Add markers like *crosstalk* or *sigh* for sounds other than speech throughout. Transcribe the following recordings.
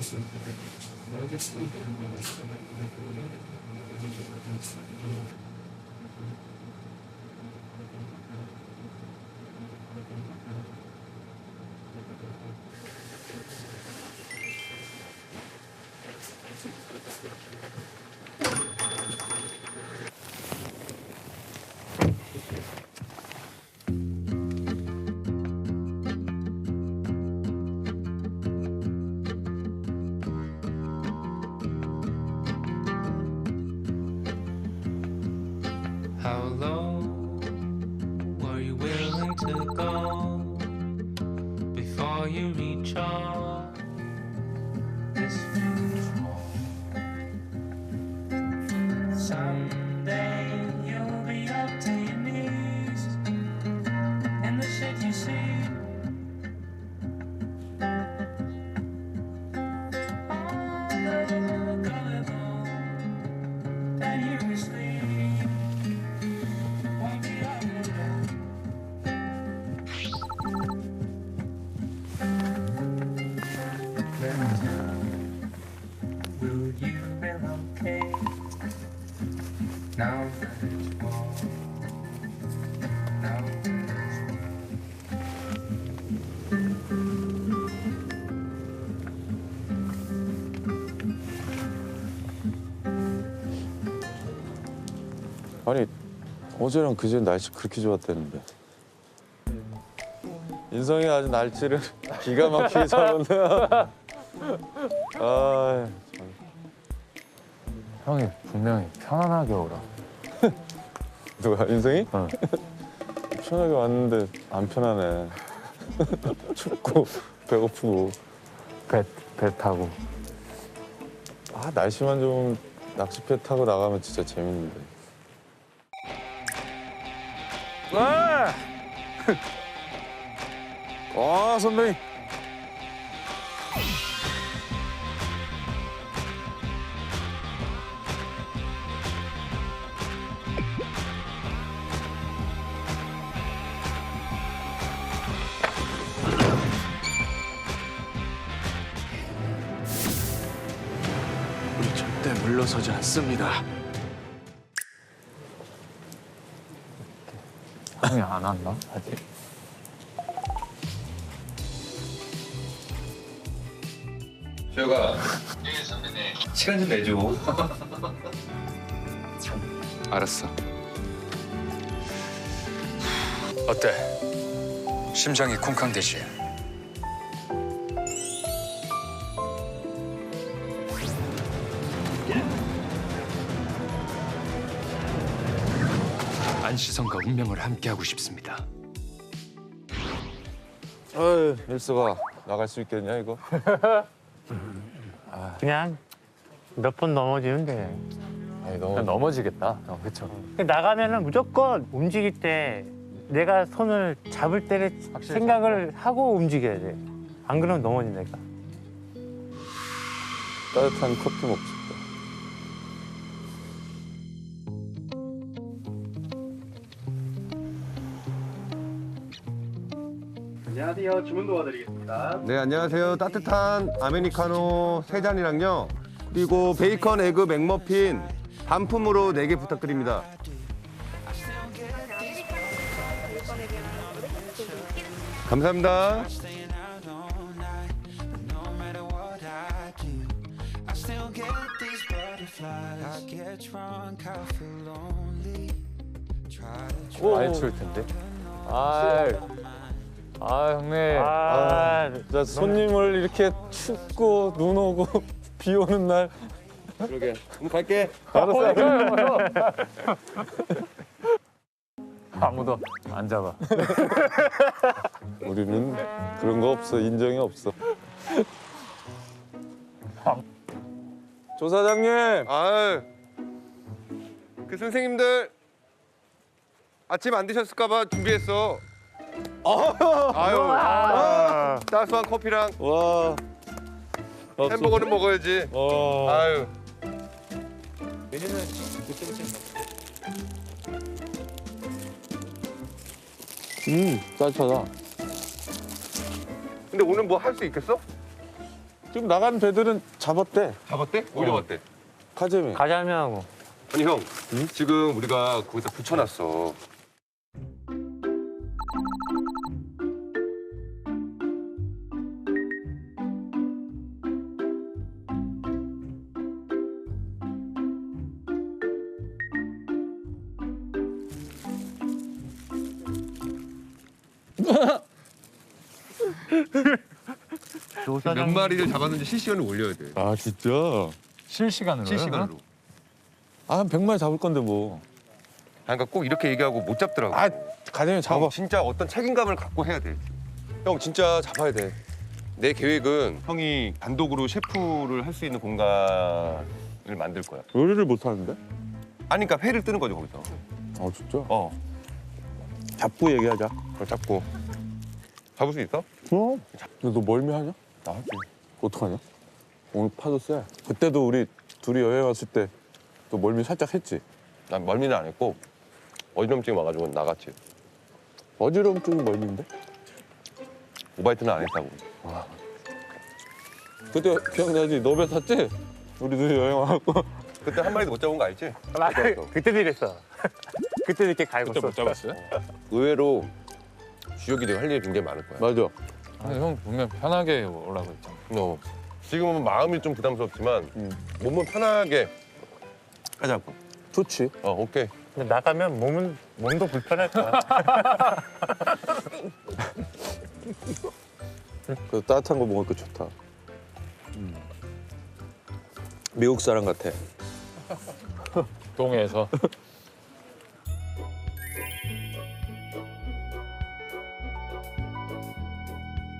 Thank you. 어제랑 그제 날씨 그렇게 좋았다는데 인성이 아주 날씨를 *laughs* 기가 막히게 잡았네 *laughs* 아 참. 형이 분명히 편안하게 오라. *laughs* 누가 인성이? 어. 편하게 왔는데 안 편하네 춥고 배고프고 배, 배 타고. 아 날씨만 좋으면 낚시배 타고 나가면 진짜 재밌는데 와! 와, 선배님. 우리 절대 물러서지 않습니다. 형이 안 왔나? 아직? 수혁아 시간 좀 내줘 *laughs* 알았어. 어때? 심장이 쿵쾅대지? 안시성과 운명을 함께하고 싶습니다. 아유 일수가 나갈 수 있겠냐 이거 *laughs* 그냥 몇 번 넘어지면 돼. 아니 너무 그냥 넘어지겠다. 어, 그쵸. 나가면은 무조건 움직일 때 내가 손을 잡을 때를 생각을 하고 움직여야 돼. 안 그러면 넘어진다니까. 따뜻한 커피 먹고 싶다 안녕하세요. 주문 도와드리겠습니다. 네, 안녕하세요. 따뜻한 아메리카노 세 잔이랑요. 그리고 베이컨 에그 맥머핀 단품으로 네 개 부탁드립니다. 감사합니다. 많이 추울 텐데. 아, 아 형님. 아, 진짜 손님을 이렇게 춥고 눈 오고 *laughs* 비 오는 날 그러게. 그럼 갈게. 알았어 *laughs* 아무도 안 잡아. *laughs* 우리는 그런 거 없어 인정이 없어 조 사장님 아유. 그 선생님들 아침 안 드셨을까 봐 준비했어. 아유. 아, 따스한 커피랑 와 햄버거는 먹어야지. 와 아유. 음, 짜차다 근데 오늘 뭐 할 수 있겠어? 지금 나가는 배들은 잡았대. 잡았대? 어디로 갔대? 카제미. 가자미 하고 아니 형, 지금 우리가 거기다 붙여놨어. 몇 마리를 잡았는지 실시간으로 올려야 돼. 아 진짜? 실시간으로요? 실시간으로. 아한 100마리 잡을 건데 뭐. 아, 그러니까 꼭 이렇게 얘기하고 못 잡더라고. 아 가제미 잡아. 형 진짜 어떤 책임감을 갖고 해야 돼. 형 진짜 잡아야 돼. 내 계획은 형이 단독으로 셰프를 할 수 있는 공간을 만들 거야. 요리를 못 하는데? 아니 그러니까 회를 뜨는 거죠 거기서. 아 진짜? 어, 잡고 얘기하자. 그걸 잡고 잡을 수 있어? 어? 근데 너 멀미 하냐? 나 하지. 어떡하냐? 오늘 파도 세. 그때도 우리 둘이 여행 왔을 때 또 멀미 살짝 했지. 난 멀미는 안 했고 어지럼증이 와가지고 나갔지. 어지럼증이 멀미인데? 오바이트는 안 했다고. 그때 기억나지? 너배 탔지? 우리 둘이 여행 와갖고. 그때 한 마리도 못 잡은 거 알지? 그때도 이랬어. 그때도 이렇게 갈고 그때 못. 잡았어요? 의외로 주혁이 내가 할 일이 굉장히 많을 거야. 맞아. 아니, 형 분명 편하게 오라고 했잖아. 어. 지금은 마음이 좀 부담스럽지만 음. 몸은 편하게 하자고. 좋지. 어, 오케이. 근데 나가면 몸은 몸도 불편할 거야. *laughs* 그 따뜻한 거 먹으니까 좋다. 음. 미국 사람 같아. *laughs* 동해에서. *laughs*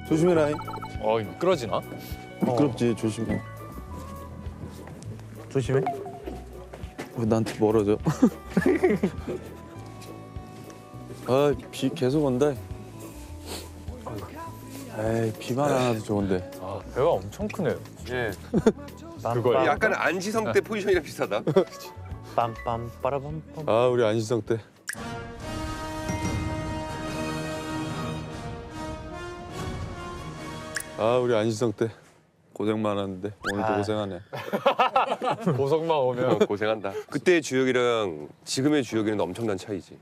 조심해라. 어, 미끄러지나? 미끄럽지, 조심해. 조심해. 왜 나한테 멀어져? *laughs* 아, 비 계속 온다. 에이, 비만 안 와도 좋은데. 아, 배가 엄청 크네요. 예. 그거예요? 약간 안지성 때 포지션이랑 비슷하다. *laughs* 빰빰 빠라밤 빰. 아, 우리 안시성 때. 아, 우리 안시성 때 고생 많았는데 오늘도 아. 고생하네. *laughs* *laughs* 보석만 오면 어, *laughs* 고생한다. 그때의 주혁이랑 지금의 주혁이는 엄청난 차이지.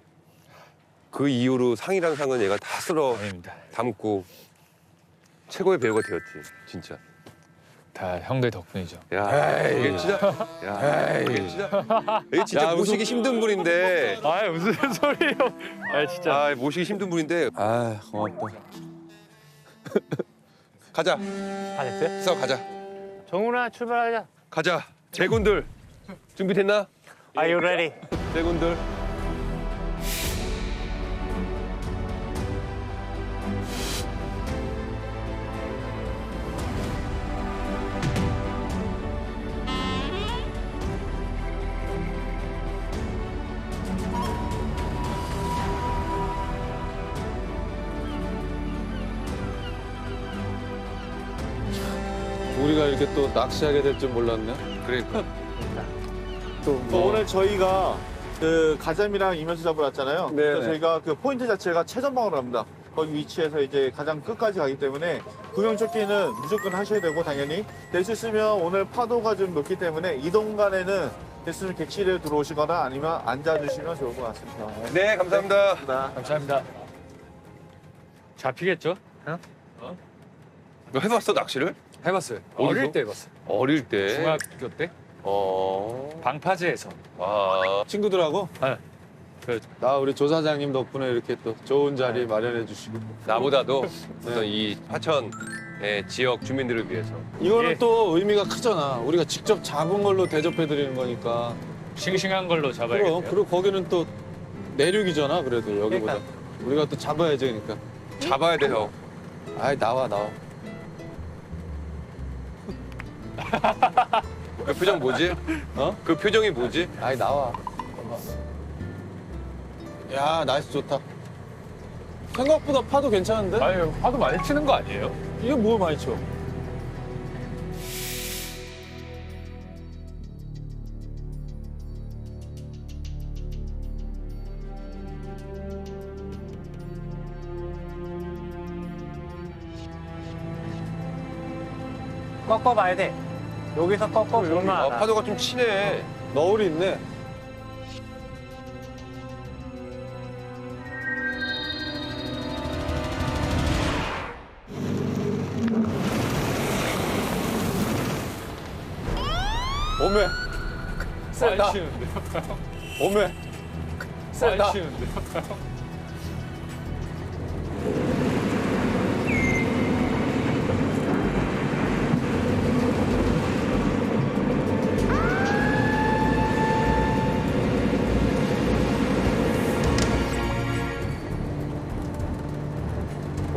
그 이후로 상이랑 상은 얘가 다 쓸어 아닙니다. 담고 최고의 배우가 되었지, 진짜. 다 형들 덕분이죠. 야, 이게 진짜, 야, 이게 진짜, 이게 진짜 모시기 힘든 분인데, 아, 무슨 *laughs* 소리예요? 아, 진짜. 아, 모시기 힘든 분인데, 아, 고맙다. 가자, 다 됐어요? 써 가자, 정훈아 출발하자. 가자. 제군들 준비됐나? Are you ready? 제군들. 우리가 이렇게 또 낚시하게 될 줄 몰랐네. 그러니까. 또또 오늘 저희가 그 가자미랑 이면수 잡으러 왔잖아요. 네네. 그래서 저희가 그 포인트 자체가 최전방으로 합니다. 거기 위치에서 이제 가장 끝까지 가기 때문에 구명조끼는 무조건 하셔야 되고 당연히 될수 있으면 오늘 파도가 좀 높기 때문에 이동 간에는 됐으면 객실에 들어오시거나 아니면 앉아주시면 좋을 것 같습니다. 네, 감사합니다. 감사합니다. 감사합니다. 잡히겠죠? 너 해봤어 낚시를? 해봤어요. 어디서? 어릴 때 해봤어요. 어릴 때. 중학교 때 어. 방파제에서. 아. 친구들하고 네. 그- 나 우리 조 사장님 덕분에 이렇게 또 좋은 자리 마련해 주시고 나보다도 네. 어떤 이 하천의 지역 주민들을 위해서. 이거는 예. 또 의미가 크잖아. 우리가 직접 잡은 걸로 대접해 드리는 거니까. 싱싱한 걸로 그럼 잡아야겠네요. 그리고 거기는 또 내륙이잖아. 그래도 여기보다. 우리가 또 잡아야지 그러니까. 잡아야 돼 형. 아이 나와 나와. 그 표정 뭐지? 어? 그 표정이 뭐지? 아이 나와. 야 날씨 좋다. 생각보다 파도 괜찮은데? 아니, 화도 많이 치는 거 아니에요? 이게 뭘 많이 쳐? 꺾어봐야 돼. 여기서 꺾어 보면 아, 알아. 파도가 좀 치네. 너울이 있네. 오메 치는데요? 오메 세다.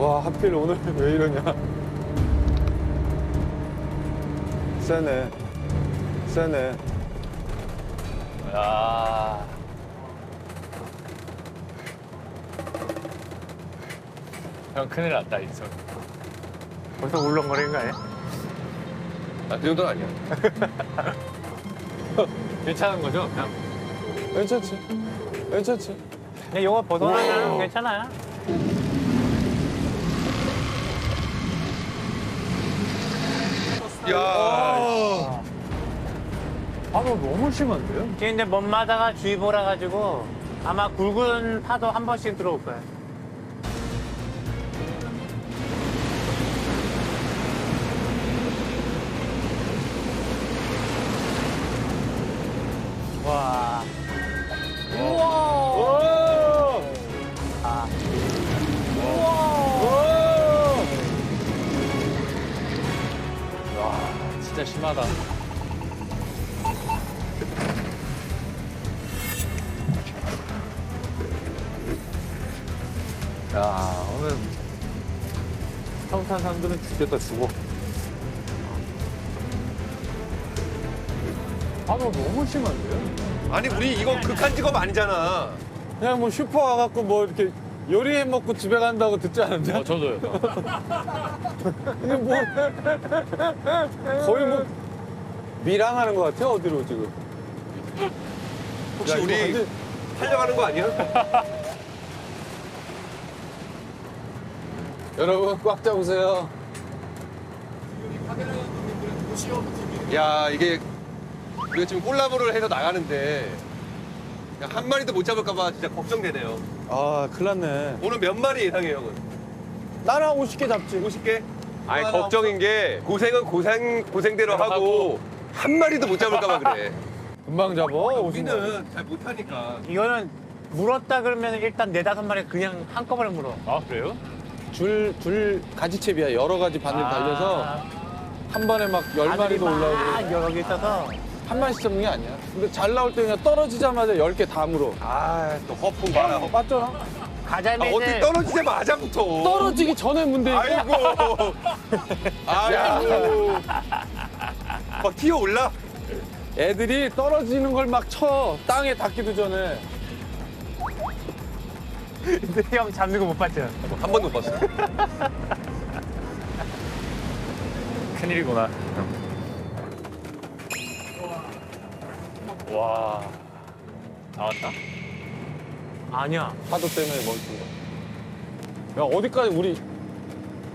와 하필 오늘 *laughs* 왜 이러냐. 세네. 세네. 야. 형 큰일 났다 이제. 벌써 울렁거리는 거 아니야? 아, 그 정도는 아니야. *laughs* 괜찮은 거죠? 그냥 괜찮지. 괜찮지. 근데 이거 벗어나면 괜찮아요. 야, 파도 너무 심한데요? 근데 먼마다가 주의보라 가지고 아마 굵은 파도 한 번씩 들어올 거야. 와. 심하다. 야 오늘 처음 탄 사람들은 죽겠다 죽어. 파도 너무 심한데요? 아니 우리 이거 극한 직업 아니잖아. 그냥 뭐 슈퍼 와갖고 뭐 이렇게 요리해 먹고 집에 간다고 듣지 않은데? 어, 저도요. *laughs* 이게 뭐 거의 뭐 밀항하는 것 같아 어디로 지금? 혹시 야, 우리 완전- 팔려가는 거 아니야? *laughs* 여러분 꽉 잡으세요. 야 이게 우리가 지금 콜라보를 해서 나가는데 야, 한 마리도 못 잡을까 봐 진짜 걱정되네요. 아 큰일 났네. 오늘 몇 마리 예상해요? 나랑 50개 잡지. 50개? 아니 하나 걱정인 게 고생은 고생 고생대로 하고 하고. 한 마리도 못 잡을까 봐 그래. *laughs* 금방 잡어. 50개. 우리는 잘 못하니까. 이거는 물었다 그러면 일단 네 다섯 마리 그냥 한꺼번에 물어. 아 그래요? 줄, 줄 가지채비야. 여러 가지 바늘 아. 달려서 한 번에 막 열 마리도 올라오고. 막 여기 있어서 한 마리씩 잡는 게 아니야. 근데 잘 나올 때 그냥 떨어지자마자 열 개 다 물어. 아또 허풍 봐라. 어, 맞잖아. 아, 가자미는 어떻게 떨어지자마자부터. 떨어지기 전에 문대니까. *laughs* 아이고. 아이고. 막 튀어 올라. 애들이 떨어지는 걸 막 쳐. 땅에 닿기도 전에. 근데 형 잡는 거 못 봤죠? 한 번도 못 봤어. *laughs* 큰일이구나. 와. 나왔다? 아니야. 파도 때문에 멈춘 거. 야, 어디까지 우리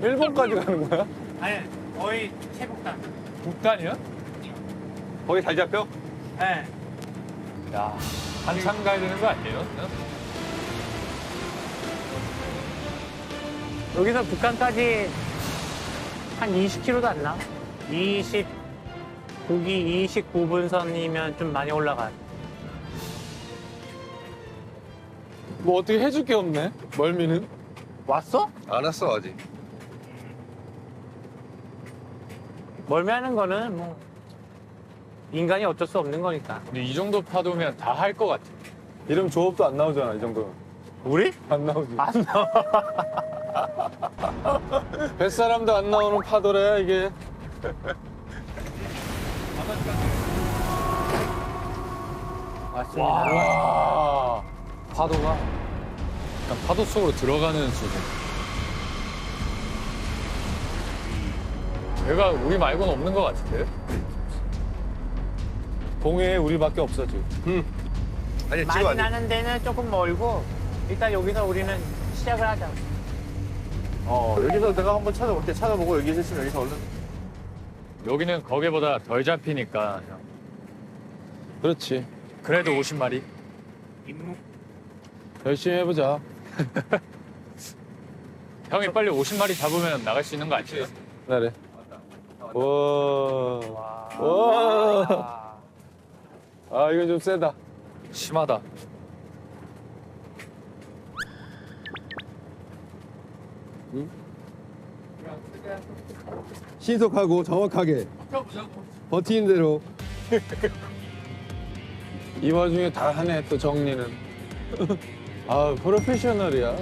일본까지 가는 거야? 아니 거의 최북단. 북단이야? 거기 잘 잡혀? 네. 야. 한참 가야 되는 거 아니에요? 여기서 북한까지 한 20km도 안 나. 20 고기 29분 선이면 좀 많이 올라가. 뭐 어떻게 해줄 게 없네. 멀미는. 왔어? 안 왔어 아직. 멀미하는 거는 뭐 인간이 어쩔 수 없는 거니까. 근데 이 정도 파도면 다 할 것 같아. 이름 조업도 안 나오잖아, 이 정도면. 우리? 안 나오지. 안 나와. *laughs* 뱃사람도 안 나오는 파도래, 이게. 맞습니다. 와. 파도가 그냥 파도 속으로 들어가는 수준. 얘가 우리 말고는 없는 것 같은데? 동해에 우리밖에 없어, 지금. 아니 지금 많이 아니. 나는 데는 조금 멀고 일단 여기서 우리는 시작을 하자. 어 여기서 내가 한번 찾아볼게 찾아보고 여기 있으면 여기서 얼른 여기는 거기보다 덜 잡히니까 그렇지. 그래도 50마리 열심히 해보자. *laughs* 형이 빨리 50마리 잡으면 나갈 수 있는 거 아니에요? 그래. 와. 와. 아 이거 좀 세다. 심하다 신속하고 정확하게 버티는 대로 이 와중에 다 하네 또 정리는. 아 프로페셔널이야.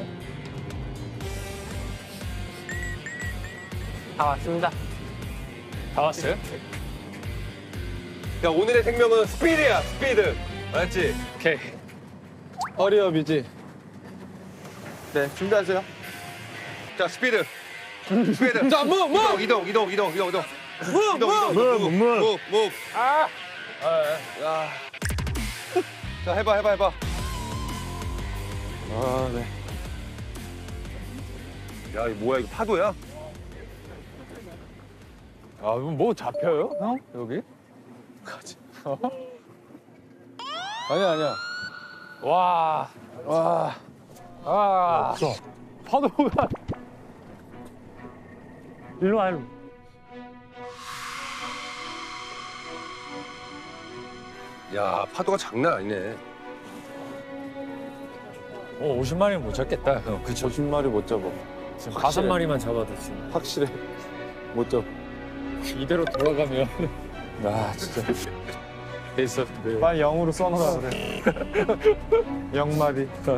다 왔습니다. 다 왔어요? 야 오늘의 생명은 스피드야 스피드. 알았지? 오케이 어리업이지. 네, 준비하세요. 자 스피드. 스피드. 자, 무, 무! 이동 이동 이동 이동 이동 이동. 무, 이동 무! 이동 이동. 무 무. 아. 야. 자 해봐 해봐 해봐. 아 네. 야 이거 뭐야 이거 파도야? 아 이거 뭐 잡혀요 형 여기? 가지. *laughs* 아니야 아니야. 와 와. 아. 파도가. 일로 와, 일로. 야 파도가 장난 아니네. 어, 50마리는 못 잡겠다 형 그쵸 50마리 못 잡아. 지금 확실해. 다섯 마리만 잡아도 지금 확실해. 못 잡아. 이대로 돌아가면 *laughs* 아 진짜. 돼 있었는데 빨리 영으로 써놓으라 그래. *laughs* 영마리. *laughs*